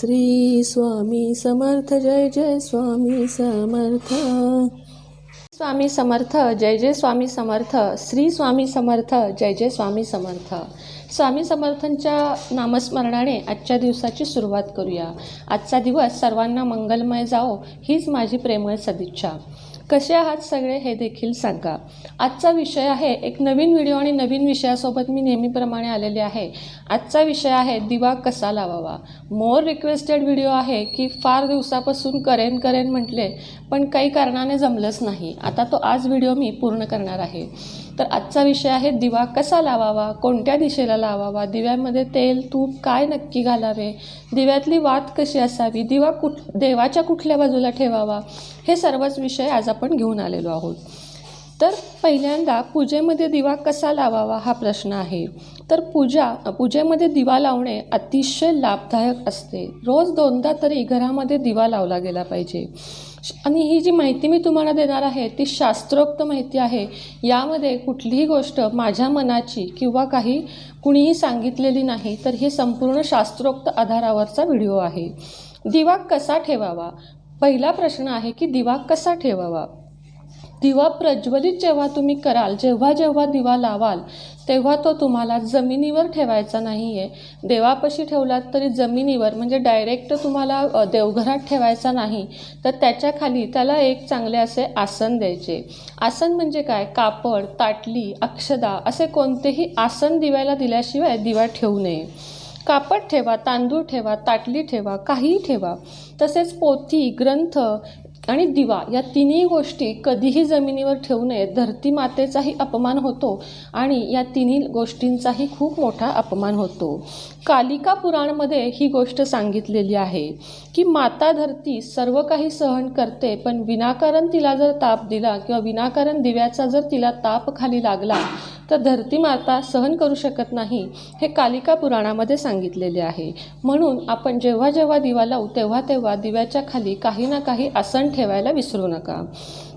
श्री स्वामी समर्थ जय जय स्वामी समर्थ. स्वामी समर्थ जय जय स्वामी समर्थ. श्री स्वामी समर्थ जय जय स्वामी समर्थ. स्वामी समर्थांच्या नामस्मरणाने आजच्या दिवसाची सुरुवात करूया. आजचा दिवस सर्वांना मंगलमय जाओ हीच माझी प्रेमळ सदिच्छा. कसे आहात सगळे हे देखील सांगा. आजचा विषय आहे एक नवीन व्हिडिओ आणि नवीन विषयासोबत मी नेहमीप्रमाणे आलेले आहे. आजचा विषय आहे दिवा कसा लावावा? मोर रिक्वेस्टेड व्हिडिओ आहे की फार दिवसापासून करेन करेन म्हटले पण काही कारणाने जमलंच नाही. आता तो आज व्हिडिओ मी पूर्ण करणार आहे. तर आजचा विषय आहे दिवा कसा लावावा कोणत्या दिशेला लावावा दिव्यामध्ये तेल तूप काय नक्की घालावे दिव्यातली वात कशी असावी दिवा कुठ देवाच्या कुठल्या बाजूला ठेवावा हे सर्वच विषय आज आपण घेऊन आलेलो आहोत. तर पहिल्यांदा पूजेमध्ये दिवा कसा लावावा हा प्रश्न आहे. तर पूजा पूजेमध्ये दिवा लावणे अतिशय लाभदायक असते. रोज दोनदा तरी घरामध्ये दिवा लावला गेला पाहिजे. आणि ही जी माहिती मी तुम्हाला देणार आहे ती शास्त्रोक्त माहिती आहे. यामध्ये कुठलीही गोष्ट माझ्या मनाची किंवा काही कुणीही सांगितलेली नाही तर हे संपूर्ण शास्त्रोक्त आधारावरचा व्हिडिओ आहे. दिवा कसा ठेवावा? पहिला प्रश्न आहे की दिवा कसा ठेवावा? दिवा प्रज्वलित जेव्हा तुम्ही कराल जेव्हा जेव्हा दिवा लावाल तेव्हा तो तुम्हाला जमिनीवर ठेवायचा नाही आहे देवापाशी ठेवलात तरी जमिनीवर म्हणजे डायरेक्ट तुम्हाला देवघरात ठेवायचा नाही. तर त्याच्याखाली त्याला एक चांगले असे आसन द्यायचे. आसन म्हणजे काय? कापड ताटली अक्षदा असे कोणतेही आसन दिव्याला दिल्याशिवाय दिवा ठेवू नये. कापड ठेवा तांदूळ ठेवा ताटली ठेवा काहीही ठेवा. तसेच पोथी ग्रंथ आणि दिवा या तिन्ही गोष्टी कधीही जमिनीवर ठेवू नयेत धरती मातेचाही अपमान होतो आणि या तिन्ही गोष्टींचाही खूप मोठा अपमान होतो. कालिका पुराणमध्ये ही गोष्ट सांगितलेली आहे की माता धरती सर्व काही सहन करते पण विनाकारण तिला जर ताप दिला किंवा विनाकारण दिव्याचा जर तिला ताप खाली लागला तर धरती माता सहन करू शकत नाही हे कालिका पुराणामध्ये सांगितलेले आहे. म्हणून आपण जेव्हा जेव्हा दिवा लावू तेव्हा तेव्हा दिव्याच्या खाली काही ना काही आसन ठेवायला विसरू नका.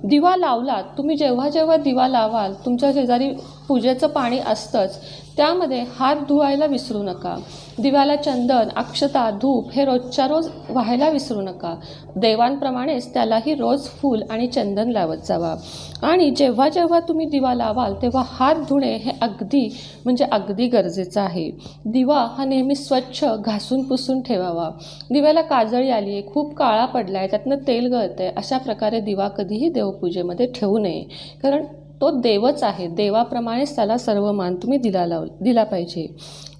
दिवा लावलात तुम्ही जेव्हा जेव्हा दिवा लावाल तुमच्या शेजारी पूजेचं पाणी असतंच. त्यामध्ये हात धुवायला विसरू नका. दिव्याला चंदन अक्षता धूप हे रोजच्या रोज व्हायला विसरू नका. देवांप्रमाणेच त्यालाही रोज फूल आणि चंदन लावत जावा. आणि जेव्हा जेव्हा तुम्ही दिवा लावाल तेव्हा हात धुणे हे अगदी म्हणजे अगदी गरजेचं आहे. दिवा हा नेहमी स्वच्छ घासून पुसून ठेवावा. दिव्याला काजळी आली आहे खूप काळा पडला आहे त्यातनं तेल गळतं आहे अशा प्रकारे दिवा कधीही देवपूजेमध्ये ठेवू नये. कारण तो देवच आहे. देवाप्रमाणेच त्याला सर्व मान तुम्ही दिला लाव दिला पाहिजे.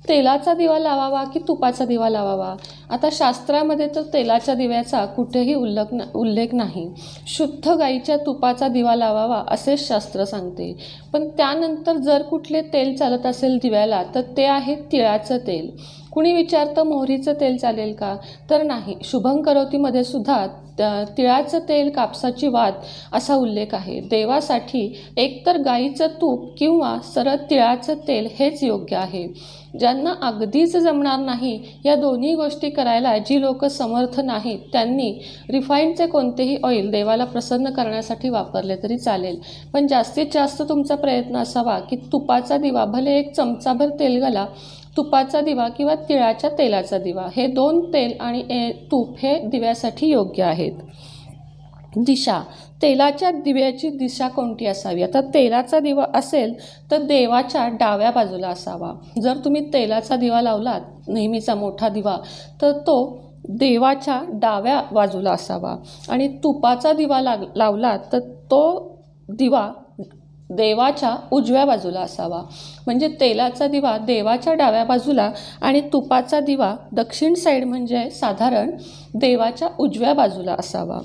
तेलाचा दिवा लावावा की तुपाचा दिवा लावावा? आता शास्त्रामध्ये तर तेलाच्या दिव्याचा कुठेही उल्लेख न उल्लेख नाही. शुद्ध गाईच्या तुपाचा दिवा लावावा असेच शास्त्र सांगते. पण त्यानंतर जर कुठले तेल चालत असेल दिव्याला तर ते आहे तिळाचं तेल. कुणी विचारतं मोहरीचं तेल चालेल का? तर नाही. शुभं करोतीमध्ये सुद्धा तिळाचं तेल कापसाची वात असा उल्लेख आहे. देवासाठी एकतर गाईचं तूप किंवा सरळ तिळाचं तेल हेच योग्य आहे. ज्यांना अगदीच जमणार नाही या दोन्ही गोष्टी करायला जी लोक समर्थ नाहीत त्यांनी रिफाईनचे कोणतेही ऑइल देवाला प्रसन्न करण्यासाठी वापरले तरी चालेल. पण जास्तीत जास्त तुमचा प्रयत्न असावा की तुपाचा दिवा भले एक चमचाभर तेल घाला तुपाचा दिवा किंवा तिळाच्या तेलाचा दिवा. हे दोन तेल आणि ए, तूप हे दिव्यासाठी योग्य आहेत. दिशा. तेलाच्या दिव्याची दिशा कोणती असावी? आता तेलाचा दिवा असेल तर देवाच्या डाव्या बाजूला असावा. जर तुम्ही तेलाचा दिवा लावलात नेहमीचा मोठा दिवा तर तो देवाच्या डाव्या बाजूला असावा. आणि तुपाचा दिवा लाग लावलात तर तो दिवा देवाच्या उजव्या बाजूला असावा. म्हणजे तेलाचा दिवा देवाच्या डाव्या बाजूला आणि तुपाचा दिवा दक्षिण साईड म्हणजे साधारण देवाच्या उजव्या बाजूला असावा.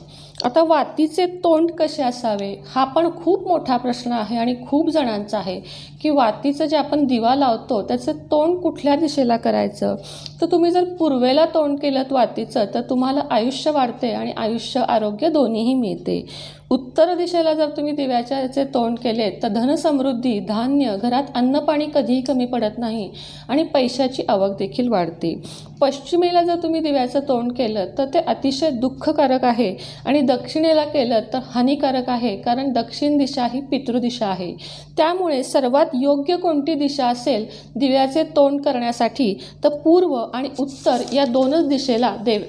आता वातीचे तोंड कसे असावे? हा पण खूप मोठा प्रश्न आहे आणि खूप जणांचा आहे की वातीचं जे आपण दिवा लावतो त्याचं तोंड कुठल्या दिशेला करायचं? तर तुम्ही जर पूर्वेला तोंड केलं वातीचं तर तुम्हाला आयुष्य वाढते आणि आयुष्य आरोग्य दोन्हीही मिळते. उत्तर दिशेला जर तुम्ही दिव्याच्या याचे तोंड केले तर धनसमृद्धी धान्य घरात अन्न पाणी कधीही कमी पडत नाही आणि पैशाची आवक देखील वाढते. पश्चिमेला जर तुम्ही दिव्याचं तोंड केलं तर ते अतिशय दुःखकारक आहे. आणि दक्षिणेला केलं तर हानिकारक आहे कारण दक्षिण दिशा ही पितृदिशा आहे. त्यामुळे सर्वात योग्य कोणती दिशा असेल दिव्याचे तोंड करण्यासाठी? तर पूर्व आणि उत्तर या दोनच दिशेला देव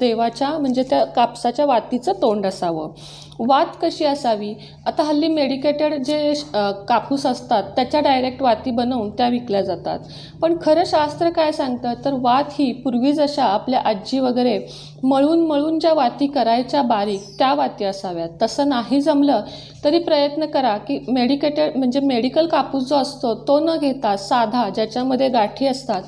देवाच्या म्हणजे त्या कापसाच्या वातीचं तोंड असावं. वात कशी असावी? आता हल्ली मेडिकेटेड जे कापूस असतात त्याच्या डायरेक्ट वाती बनवून त्या विकल्या जातात. पण खरं शास्त्र काय सांगतं? तर वात ही पूर्वी जशा आपल्या आजी वगैरे मळून मळून ज्या वाती करायच्या बारीक त्या वाती असाव्यात. तसं नाही जमलं तरी प्रयत्न करा की मेडिकेटेड म्हणजे मेडिकल कापूस जो असतो तो न घेता साधा ज्याच्यामध्ये गाठी असतात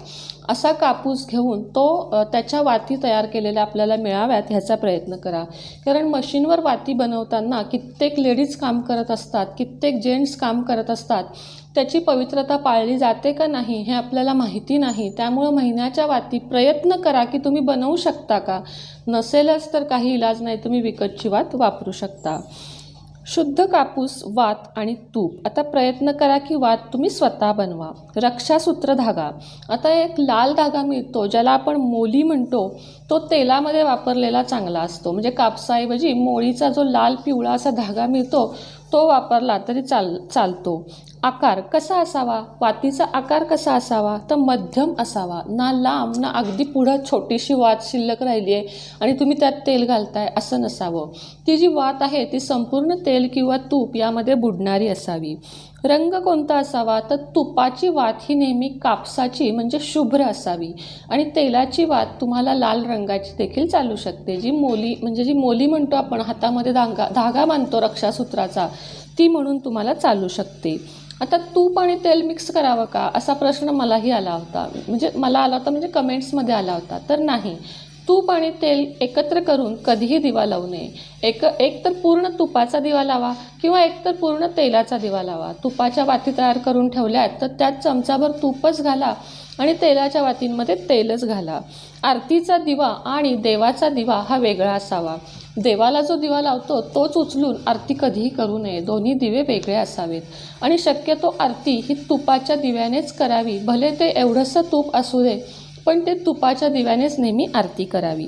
असा कापूस घेऊन तो त्याच्या वाती तयार केलेल्या आपल्याला मिळाव्यात ह्याचा प्रयत्न करा. कारण मशीनवर वाती बनवताना कित्येक लेडीज काम करत असतात कित्येक जेंट्स काम करत असतात. त्याची पवित्रता पाळली जाते का नाही हे आपल्याला माहिती नाही. त्यामुळं महिन्याच्या वाती प्रयत्न करा की तुम्ही बनवू शकता का? नसेलच तर काही इलाज नाही तुम्ही विकतची वात वापरू शकता. शुद्ध कापूस वात आणि तूप. आता प्रयत्न करा की वात तुम्ही स्वतः बनवा. रक्षासूत्र धागा. आता एक लाल धागा मिळतो ज्याला आपण मोली म्हणतो. तो तेलामध्ये वापरलेला चांगला असतो. म्हणजे कापसाऐवजी मोळीचा जो लाल पिवळा असा धागा मिळतो तो वापरला तरी चाल चालतो. आकार कसा असावा? वातीचा आकार कसा असावा? तर मध्यम असावा. ना लांब ना अगदी पुढं छोटीशी वात शिल्लक राहिली आहे आणि तुम्ही त्यात तेल घालताय असं नसावं. ती जी वात आहे ती संपूर्ण तेल किंवा तूप यामध्ये बुडणारी असावी. रंग कोणता असावा? तर तुपाची वात ही नेहमी कापसाची म्हणजे शुभ्र असावी. आणि तेलाची वात तुम्हाला लाल रंगाची देखील चालू शकते. जी मोली म्हणजे जी मोली म्हणतो आपण हातामध्ये धागा धागा बांधतो रक्षासूत्राचा ती म्हणून तुम्हाला चालू शकते. आता तूप आणि तेल मिक्स करावं का? असा प्रश्न मलाही आला होता. म्हणजे मला आला होता म्हणजे कमेंट्समध्ये आला होता. तर नाही. तूप आणि तेल एकत्र करून कधीही दिवा लावू नये. एक एक तर पूर्ण तुपाचा दिवा लावा किंवा एक तर पूर्ण तेलाचा दिवा लावा. तुपाच्या वाती तयार करून ठेवल्यात तर त्यात चमचाभर तूपच घाला आणि तेलाच्या वातींमध्ये तेलच घाला. आरतीचा दिवा आणि देवाचा दिवा हा वेगळा असावा. देवाला जो दिवा लावतो तोच उचलून आरती कधीही करू नये. दोन्ही दिवे वेगळे असावेत. आणि शक्यतो आरती ही तुपाच्या दिव्यानेच करावी. भले ते एवढंसं तूप असू दे पण ते तुपाच्या दिव्यानेच नेहमी आरती करावी.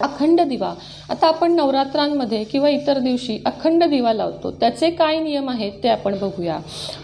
अखंड दिवा. आता आपण नवरात्रांमध्ये किंवा इतर दिवशी अखंड दिवा लावतो. त्याचे काय नियम आहेत ते आपण बघूया.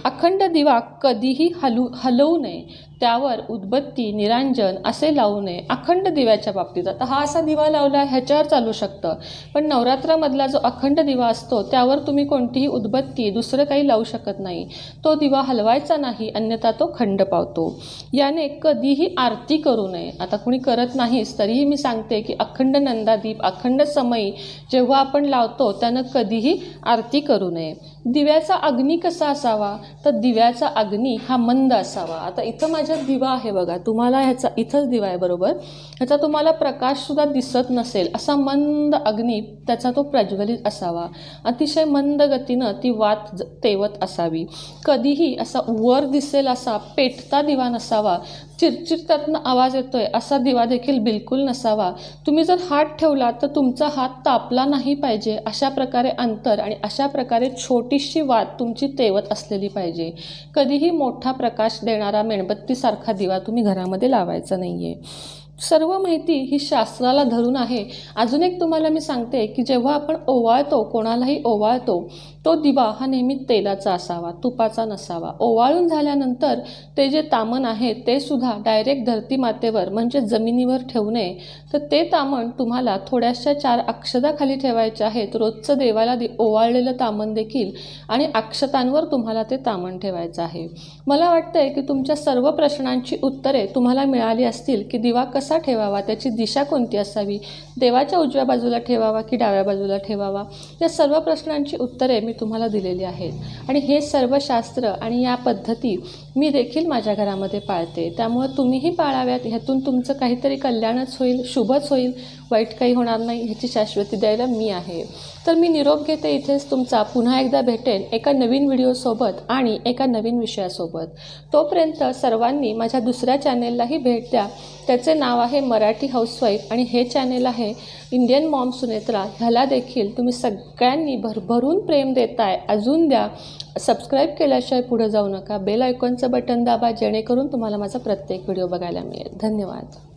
अखंड दिवा कधीही हलू हलवू नये. त्यावर उदबत्ती निरांजन असे लावू नये. अखंड दिव्याच्या बाबतीत. आता हा असा दिवा लावला ह्याच्यावर चालू शकतं. पण नवरात्रामधला जो अखंड दिवा असतो त्यावर तुम्ही कोणतीही उदबत्ती दुसरं काही लावू शकत नाही. तो दिवा हलवायचा नाही अन्यथा तो खंड पावतो. याने कधीही आरती करू नये. आता कुणी करत नाहीच तरीही मी सांगते की अखंड नंदादीप अखंड समयी जेव्हा आपण लावतो त्यानं कधीही आरती करू नये. दिव्याचा अग्नी कसा असावा? तर दिव्याचा अग्नी हा मंद असावा. आता इथं माझ्यात दिवा आहे बघा. तुम्हाला ह्याचा इथंच दिवा आहे बरोबर? ह्याचा तुम्हाला प्रकाशसुद्धा दिसत नसेल. असा मंद अग्नी त्याचा तो प्रज्वलित असावा. अतिशय मंद गतीनं ती वात ज- तेवत असावी. कधीही असा वर दिसेल असा पेटता दिवा नसावा चिरचिरतातनं आवाज येतोय असा दिवा देखील बिलकुल नसावा. तुम्ही जर हात ठेवला तर तुमचा हात तापला नाही पाहिजे अशा प्रकारे अंतर आणि अशा प्रकारे छोटीशी वात तुमची तेवत असलेली पाहिजे. कधीही मोठा प्रकाश देणारा मेणबत्तीसारखा दिवा तुम्ही घरामध्ये लावायचा नाही आहे सर्व माहिती ही शास्त्राला धरून आहे. अजून एक तुम्हाला मी सांगते की जेव्हा आपण ओवाळतो कोणालाही ओवाळतो तो दिवा हा नेहमी तेलाचा असावा तुपाचा नसावा. ओवाळून झाल्यानंतर ते जे तामण आहे ते सुद्धा डायरेक्ट धरती मातेवर म्हणजे जमिनीवर ठेवू नये. तर ते तामण तुम्हाला थोड्याशा चार अक्षताखाली ठेवायचे आहेत. रोजचं देवाला दे ओवाळलेलं तामण देखील आणि अक्षतांवर तुम्हाला ते तामण ठेवायचं आहे. मला वाटतंय की तुमच्या सर्व प्रश्नांची उत्तरे तुम्हाला मिळाली असतील की दिवा कसा ठेवावा? त्याची दिशा कोणती असावी? देवाच्या उजव्या बाजूला ठेवावा की डाव्या बाजूला ठेवावा? या सर्व प्रश्नांची उत्तरे मी तुम्हाला दिलेली आहेत. आणि हे सर्व शास्त्र आणि या पद्धती मी देखील माझ्या घरामध्ये पाळते. त्यामुळं तुम्हीही पाळाव्यात. ह्यातून तुमचं काहीतरी कल्याणच होईल शुभच होईल. वाईट काही होणार नाही ह्याची शाश्वती द्यायला मी आहे. तर मी निरोप घेते इथेच तुमचा. पुन्हा एकदा भेटेन एका नवीन व्हिडिओसोबत आणि एका नवीन विषयासोबत. तोपर्यंत सर्वांनी माझ्या दुसऱ्या चॅनेललाही भेट द्या. त्याचे नाव आहे मराठी हाऊसवाईफ आणि हे चॅनेल आहे इंडियन मॉम सुनेत्रा ह्याला देखील तुम्ही सगळ्यांनी भरभरून प्रेम देताय. अजून द्या. सबस्क्राईब केल्याशिवाय पुढे जाऊ नका. बेल आयकॉनचं बटन दाबा जेणेकरून तुम्हाला माझा प्रत्येक व्हिडिओ बघायला मिळेल. धन्यवाद.